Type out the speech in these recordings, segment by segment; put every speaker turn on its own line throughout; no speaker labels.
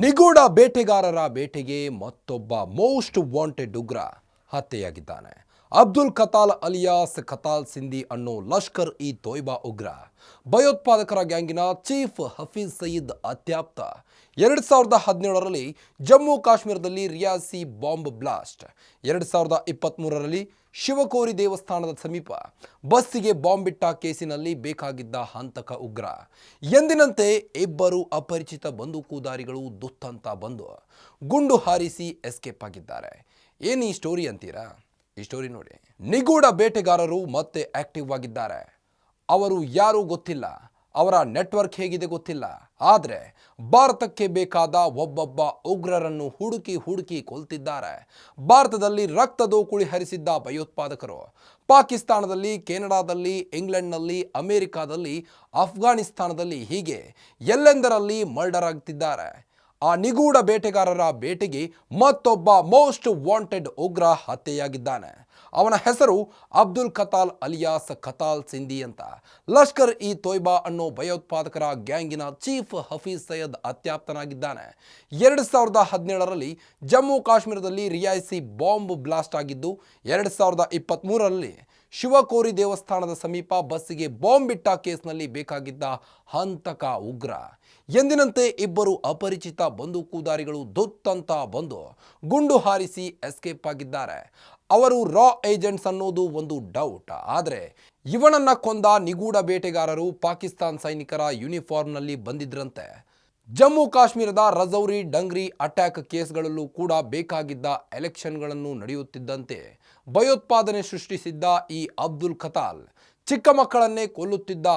ನಿಗೂಢ ಬೇಟೆಗಾರರ ಬೇಟೆಗೆ ಮತ್ತೊಬ್ಬ ಮೋಸ್ಟ್ ವಾಂಟೆಡ್ ಉಗ್ರ ಹತ್ಯೆಯಾಗಿದ್ದಾನೆ. ಅಬ್ದುಲ್ ಕತಾಲ್ ಅಲಿಯಾಸ್ ಕತಾಲ್ ಸಿಂಧಿ ಅನ್ನೋ ಲಷ್ಕರ್ ಇ ತೊಯ್ಬಾ ಉಗ್ರ. ಭಯೋತ್ಪಾದಕರ ಗ್ಯಾಂಗಿನ ಚೀಫ್ ಹಫೀಜ್ ಸಯೀದ್ ಅತ್ಯಾಪ್ತ. ಎರಡು ಸಾವಿರದ ಹದಿನೇಳರಲ್ಲಿ ಜಮ್ಮು ಕಾಶ್ಮೀರದಲ್ಲಿ ರಿಯಾಸಿ ಬಾಂಬ್ ಬ್ಲಾಸ್ಟ್. ಎರಡು ಸಾವಿರದ ಇಪ್ಪತ್ತ್ಮೂರರಲ್ಲಿ ಶಿವಕೋರಿ ದೇವಸ್ಥಾನದ ಸಮೀಪ ಬಸ್ಸಿಗೆ ಬಾಂಬ್ ಬಿಟ್ಟ ಕೇಸಿನಲ್ಲಿ ಬೇಕಾಗಿದ್ದ ಹಂತಕ ಉಗ್ರ. ಎಂದಿನಂತೆ ಇಬ್ಬರು ಅಪರಿಚಿತ ಬಂದೂಕುದಾರಿಗಳು ದುತ್ತಂತ ಬಂದು ಗುಂಡು ಹಾರಿಸಿ ಎಸ್ಕೇಪ್ ಆಗಿದ್ದಾರೆ. ಏನು ಈ ಸ್ಟೋರಿ ಅಂತೀರಾ? ಈ ಸ್ಟೋರಿ ನೋಡಿ. ನಿಗೂಢ ಬೇಟೆಗಾರರು ಮತ್ತೆ ಆಕ್ಟಿವ್ ಆಗಿದ್ದಾರೆ. ಅವರು ಯಾರೂ ಗೊತ್ತಿಲ್ಲ. ಅವರ ನೆಟ್ವರ್ಕ್ ಹೇಗಿದೆ ಗೊತ್ತಿಲ್ಲ. ಆದರೆ ಭಾರತಕ್ಕೆ ಬೇಕಾದ ಒಬ್ಬೊಬ್ಬ ಉಗ್ರರನ್ನು ಹುಡುಕಿ ಹುಡುಕಿ ಕೊಲ್ತಿದ್ದಾರೆ. ಭಾರತದಲ್ಲಿ ರಕ್ತದೋಕುಳಿ ಹರಿಸಿದ್ದ ಭಯೋತ್ಪಾದಕರು. ಪಾಕಿಸ್ತಾನದಲ್ಲಿ, ಕೆನಡಾದಲ್ಲಿ, ಇಂಗ್ಲೆಂಡ್ನಲ್ಲಿ, ಅಮೆರಿಕಾದಲ್ಲಿ ಅಫ್ಘಾನಿಸ್ತಾನದಲ್ಲಿ ಹೀಗೆ ಎಲ್ಲೆಂದರಲ್ಲಿ ಮರ್ಡರ್ ಆಗ್ತಿದ್ದಾರೆ. ಆ ನಿಗೂಢ ಬೇಟೆಗಾರರ ಬೇಟೆಗೆ ಮತ್ತೊಬ್ಬ ಮೋಸ್ಟ್ ವಾಂಟೆಡ್ ಉಗ್ರ ಹತ್ಯೆಯಾಗಿದ್ದಾನೆ. ಅವನ ಹೆಸರು ಅಬ್ದುಲ್ ಕತಾಲ್ ಅಲಿಯಾಸ್ ಕತಾಲ್ ಸಿಂಧಿ ಅಂತ. ಲಷ್ಕರ್ ಇ ತೊಯ್ಬಾ ಅನ್ನೋ ಭಯೋತ್ಪಾದಕರ ಗ್ಯಾಂಗಿನ ಚೀಫ್ ಹಫೀಜ್ ಸೈಯದ್ ಅತ್ಯಾಪ್ತನಾಗಿದ್ದಾನೆ. ಎರಡು ಸಾವಿರದ ಹದಿನೇಳರಲ್ಲಿ ಜಮ್ಮು ಕಾಶ್ಮೀರದಲ್ಲಿ ರಿಯಾಯಿಸಿ ಬಾಂಬ್ ಬ್ಲಾಸ್ಟ್ ಆಗಿದ್ದು, ಎರಡು ಸಾವಿರದ ಇಪ್ಪತ್ತ್ಮೂರರಲ್ಲಿ ಶಿವಕೋರಿ ದೇವಸ್ಥಾನದ ಸಮೀಪ ಬಸ್ಸಿಗೆ ಬಾಂಬ್ ಇಟ್ಟ ಕೇಸ್ನಲ್ಲಿ ಬೇಕಾಗಿದ್ದ ಹಂತಕ ಉಗ್ರ. ಎಂದಿನಂತೆ ಇಬ್ಬರು ಅಪರಿಚಿತ ಬಂದೂಕುದಾರಿಗಳು ದೊತ್ತಂತ ಬಂದು ಗುಂಡು ಹಾರಿಸಿ ಎಸ್ಕೇಪ್ ಆಗಿದ್ದಾರೆ. ಅವರು ರಾ ಏಜೆಂಟ್ಸ್ ಅನ್ನೋದು ಒಂದು ಡೌಟ್. ಆದರೆ ಇವನನ್ನ ಕೊಂದ ನಿಗೂಢ ಬೇಟೆಗಾರರು ಪಾಕಿಸ್ತಾನ್ ಸೈನಿಕರ ಯೂನಿಫಾರ್ಮ್ನಲ್ಲಿ ಬಂದಿದ್ರಂತೆ. ಜಮ್ಮು ಕಾಶ್ಮೀರದ ರಜೌರಿ ಡಂಗ್ರಿ ಅಟ್ಯಾಕ್ ಕೇಸ್ಗಳಲ್ಲೂ ಕೂಡ ಬೇಕಾಗಿದ್ದ ಎಲೆಕ್ಷನ್ಗಳನ್ನು ನಡೆಯುತ್ತಿದ್ದಂತೆ ಭಯೋತ್ಪಾದನೆ ಸೃಷ್ಟಿಸಿದ್ದ ಈ ಅಬ್ದುಲ್ ಖತಾಲ್ ಚಿಕ್ಕ ಮಕ್ಕಳನ್ನೇ ಕೊಲ್ಲುತ್ತಿದ್ದ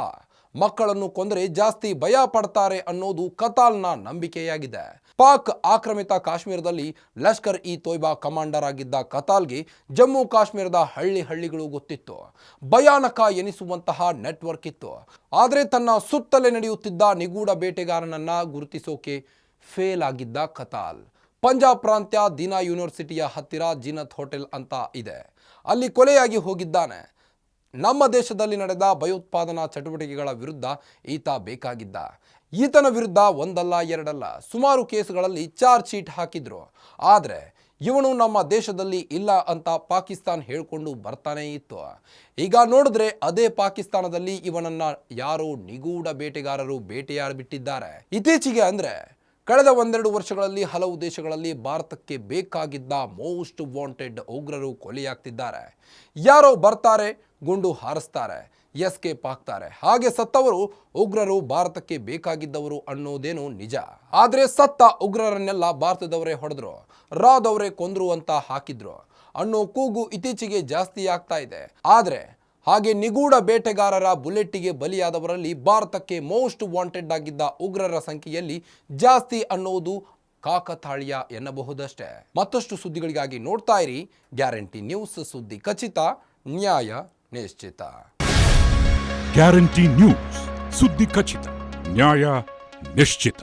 ಮಕ್ಕಳನ್ನು ಕೊಂದರೆ ಜಾಸ್ತಿ ಭಯ ಪಡ್ತಾರೆ ಅನ್ನೋದು ಕತಾಲ್ನ ನಂಬಿಕೆಯಾಗಿದೆ. ಪಾಕ್ ಆಕ್ರಮಿತ ಕಾಶ್ಮೀರದಲ್ಲಿ ಲಷ್ಕರ್ ಇ ತೊಯ್ಬಾ ಕಮಾಂಡರ್ ಆಗಿದ್ದ ಕತಾಲ್ಗೆ ಜಮ್ಮು ಕಾಶ್ಮೀರದ ಹಳ್ಳಿ ಹಳ್ಳಿಗಳು ಗೊತ್ತಿತ್ತು. ಭಯಾನಕ ಎನಿಸುವಂತಹ ನೆಟ್ವರ್ಕ್ ಇತ್ತು. ಆದರೆ ತನ್ನ ಸುತ್ತಲೇ ನಡೆಯುತ್ತಿದ್ದ ನಿಗೂಢ ಬೇಟೆಗಾರನನ್ನ ಗುರುತಿಸೋಕೆ ಫೇಲ್ ಆಗಿದ್ದ ಕತಾಲ್. ಪಂಜಾಬ್ ಪ್ರಾಂತ್ಯ ದಿನಾ ಯೂನಿವರ್ಸಿಟಿಯ ಹತ್ತಿರ ಜಿನತ್ ಹೋಟೆಲ್ ಅಂತ ಇದೆ. ಅಲ್ಲಿ ಕೊಲೆಯಾಗಿ ಹೋಗಿದ್ದಾನೆ. ನಮ್ಮ ದೇಶದಲ್ಲಿ ನಡೆದ ಭಯೋತ್ಪಾದನಾ ಚಟುವಟಿಕೆಗಳ ವಿರುದ್ಧ ಈತ ಬೇಕಾಗಿದ್ದ. ಈತನ ವಿರುದ್ಧ ಒಂದಲ್ಲ, ಎರಡಲ್ಲ, ಸುಮಾರು ಕೇಸುಗಳಲ್ಲಿ ಚಾರ್ಜ್ ಶೀಟ್ ಹಾಕಿದ್ರು. ಆದರೆ ಇವನು ನಮ್ಮ ದೇಶದಲ್ಲಿ ಇಲ್ಲ ಅಂತ ಪಾಕಿಸ್ತಾನ್ ಹೇಳ್ಕೊಂಡು ಬರ್ತಾನೇ ಇತ್ತು. ಈಗ ನೋಡಿದ್ರೆ ಅದೇ ಪಾಕಿಸ್ತಾನದಲ್ಲಿ ಇವನನ್ನ ಯಾರೋ ನಿಗೂಢ ಬೇಟೆಗಾರರು ಬೇಟೆಯಾಡಿಬಿಟ್ಟಿದ್ದಾರೆ. ಇತ್ತೀಚೆಗೆ ಅಂದ್ರೆ ಕಳೆದ ಒಂದೆರಡು ವರ್ಷಗಳಲ್ಲಿ ಹಲವು ದೇಶಗಳಲ್ಲಿ ಭಾರತಕ್ಕೆ ಬೇಕಾಗಿದ್ದ ಮೋಸ್ಟ್ ವಾಂಟೆಡ್ ಉಗ್ರರು ಕೊಲೆಯಾಗ್ತಿದ್ದಾರೆ. ಯಾರೋ ಬರ್ತಾರೆ, ಗುಂಡು ಹಾರಿಸ್ತಾರೆ ಎಸ್ಕೇಪ್ ಆಗ್ತಾರೆ ಹಾಗೆ ಸತ್ತವರು ಉಗ್ರರು ಭಾರತಕ್ಕೆ ಬೇಕಾಗಿದ್ದವರು ಅನ್ನೋದೇನು ನಿಜ. ಆದರೆ ಸತ್ತ ಉಗ್ರರನ್ನೆಲ್ಲ ಭಾರತದವರೇ ಹೊಡೆದ್ರು, ರಾದವರೇ ಕೊಂದ್ರು ಅಂತ ಹಾಕಿದ್ರು ಅನ್ನೋ ಕೂಗು ಇತ್ತೀಚೆಗೆ ಜಾಸ್ತಿ ಆಗ್ತಾ ಇದೆ. ಆದರೆ ಹಾಗೆ ನಿಗೂಢ ಬೇಟೆಗಾರರ ಬುಲೆಟ್ಟಿಗೆ ಬಲಿಯಾದವರಲ್ಲಿ ಭಾರತಕ್ಕೆ ಮೋಸ್ಟ್ ವಾಂಟೆಡ್ ಆಗಿದ್ದ ಉಗ್ರರ ಸಂಖ್ಯೆಯಲ್ಲಿ ಜಾಸ್ತಿ ಅನ್ನೋದು ಕಾಕತಾಳೀಯ ಎನ್ನಬಹುದಷ್ಟೇ. ಮತ್ತಷ್ಟು ಸುದ್ದಿಗಳಿಗಾಗಿ ನೋಡ್ತಾ ಇರಿ. ಗ್ಯಾರಂಟಿ ನ್ಯೂಸ್ ಸುದ್ದಿ ಖಚಿತ, ನ್ಯಾಯ ನಿಶ್ಚಿತ.
ಗ್ಯಾರಂಟಿ ನ್ಯೂಸ್ ಸುದ್ದಿ ಖಚಿತ, ನ್ಯಾಯ ನಿಶ್ಚಿತ.